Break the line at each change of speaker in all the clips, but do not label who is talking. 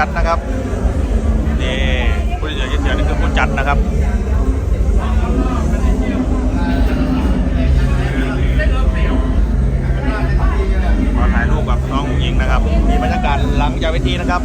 จัดนะครับนี่ผู้ที่เหลือเสียนี่คือผู้จัดนะครับมาถ่ายรูปกับน้องหญิงนะครับมีบรรยากาศหลังจากเวทีนะครับ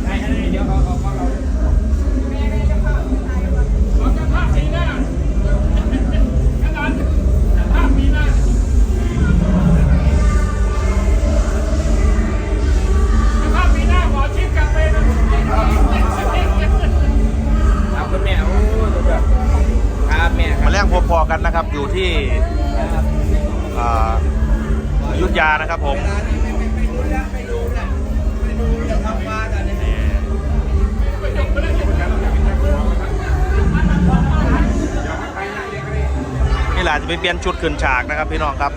ที่ยุทธยานะครับผมนี่แหละจะไปเปลี่ยนชุดขึ้นฉากนะครับพี่น้องครับ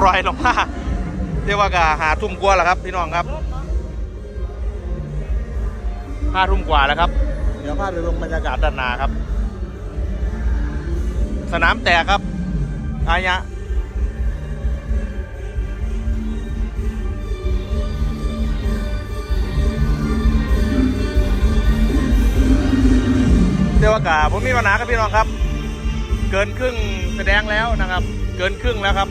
ฝนโปรยลงมาเรียกว่ากะหาทุ่มกว่าแล้วครับ พี่น้องครับห้าทุ่มกว่าแล้วครับ เดี๋ยวพาไปชมบรรยากาศด้านหน้าครับ สนามแตกครับอายะเรียกว่ากะผมมีปัญหาครับพี่น้องครับ เกินครึ่งแสดงแล้วนะครับ เกินครึ่งแล้วครับ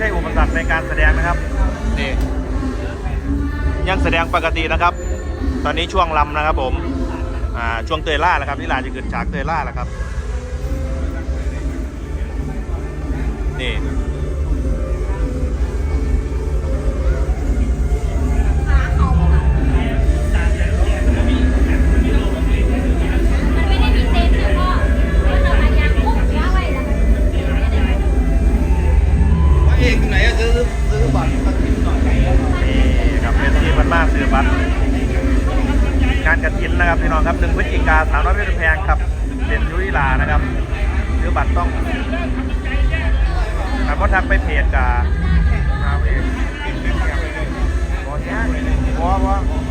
ใช่อุปสรรคในการแสดงนะครับนี่ยังแสดงปกตินะครับ ตอนนี้ช่วงลำนะครับ ผมอ่าช่วงเตยล่าแล้วครับนี่ลาจะเกิดฉากเตยล่าแล้วครับนี่
ครับเป็นยุยลา
นะ
ครับซื้อบัตรต้องถามว่าทักไปเพจกาเอาเองบอสเนี่ยบอสบอส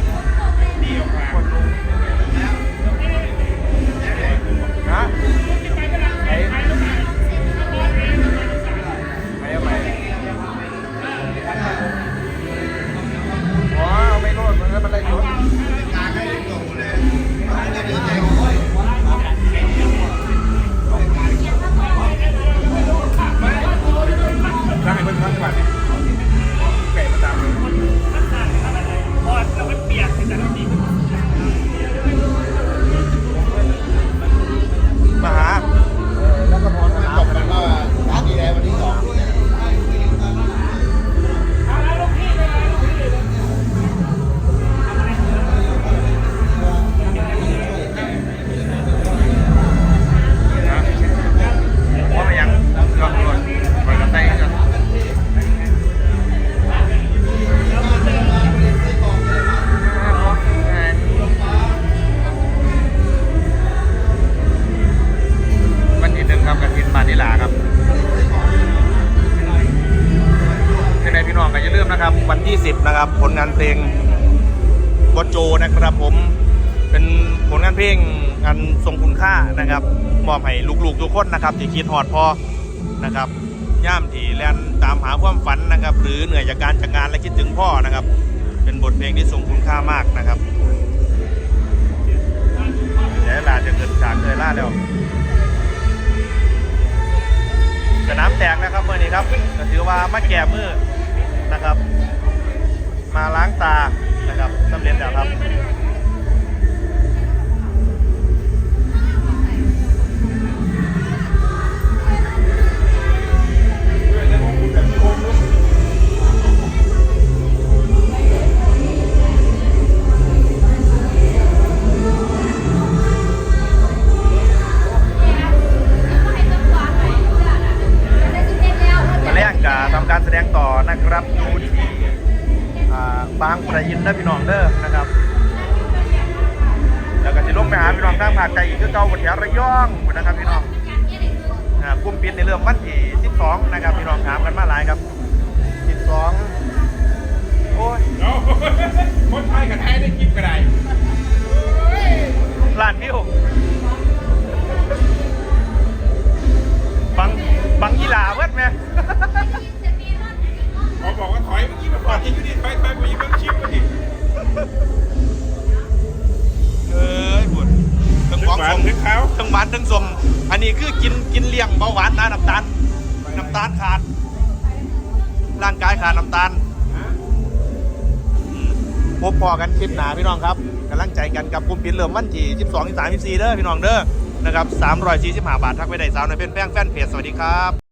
นิลาครับยัพี่น้องก็จะเริ่มนะครับ วันที่ 10 นะครับ ผลงานเพลงบอโจนะครับผมเป็นผลงานเพลงงานทรงคุณค่านะครับมอบให้ลูกๆทุกคนนะครับที่คิดหอดพ่อนะครับย่ามที่แลนตามหาความฝันนะครับ หรือเหนื่อยจากการจากงานและคิดถึงพ่อนะครับ เป็นบทเพลงที่ทรงคุณค่ามากนะครับเดี๋วลาจะเกิดฉากเลยล่าแล้ว นะครับเมื่อนี้ครับก็ถือว่ามาแก่มือนะครับ มาล้างตานะครับสำเร็จแล้วครับ ครับอยู่ที่อ่าบางประยินและพี่น้องเด้อนะครับ แล้วก็จะลงไปหาพี่น้องทางภาคใต้อีกคือเก่าบนแถวระยองพุ่นนะครับพี่น้องอ่ากลุ่มปิดในเรื่องวันที่12 นะครับพี่น้องถามกันมาหลายครับ 12 โอ้ย
เอาคนไทยกับไทยได้กินกระไร
ล้านวิว
นนี้
คือกินกินเลี้ยงเบาหวานนะน้ำตาลน้ำตาลขาด ร่างกายขาดน้ำตาลพบพอกันคลิปหนาพี่น้องครับกำลังใจกันกับกลุ่มปิดเริ่มวันที่12 13 14เด้อพี่น้องเด้อนะครับ345บาททักไปได้สาวในอยเป็นแป้งแฟนเพจสวัสดีครับ